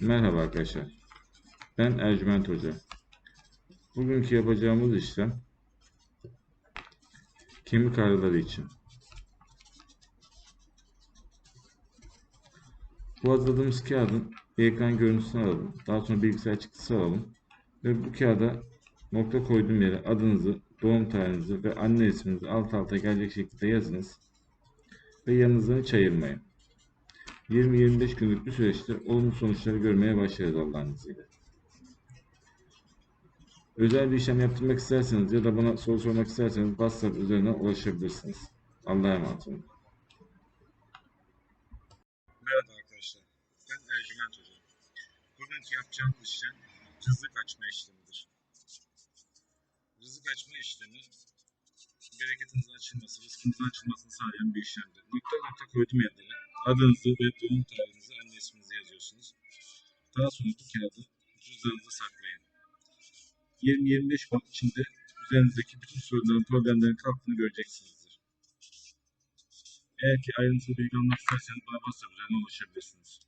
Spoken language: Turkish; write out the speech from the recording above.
Merhaba arkadaşlar. Ben Ercüment Hoca. Bugünkü yapacağımız işlem kemik ağrıları için. Bu hazırladığımız kağıdın ekran görüntüsünü alalım. Daha sonra bilgisayar çıktısı alalım. Ve bu kağıda nokta koyduğum yere adınızı, doğum tarihinizi ve anne isminizi alt alta gelecek şekilde yazınız. Ve yanınızdan hiç ayırmayın. 20-25 günlük bir süreçte olumlu sonuçları görmeye başlarız Allah'ın izniyle. Özel bir işlem yaptırmak isterseniz ya da bana soru sormak isterseniz WhatsApp üzerinden ulaşabilirsiniz. Allah'a emanet olun. Merhaba arkadaşlar. Ben Ercüment Hoca. Bugünkü yapacağımız işlem rızık açma işlemidir. Rızık açma işlemi bereketinizin açılması, rızkınızın açılmasını sağlayan bir işlemdir. Nokta nokta koydum yerlere. Adınızı ve doğum tarihinizi, anne isminizi yazıyorsunuz. Daha sonra bu kağıdı cüzdanınıza saklayın. 20-25 gün içinde üzerinizdeki bütün sorunların, problemlerin kalktığını göreceksinizdir. Eğer ki ayrıntılı bilgi almak isterseniz bana WhatsApp üzerinden ulaşabilirsiniz.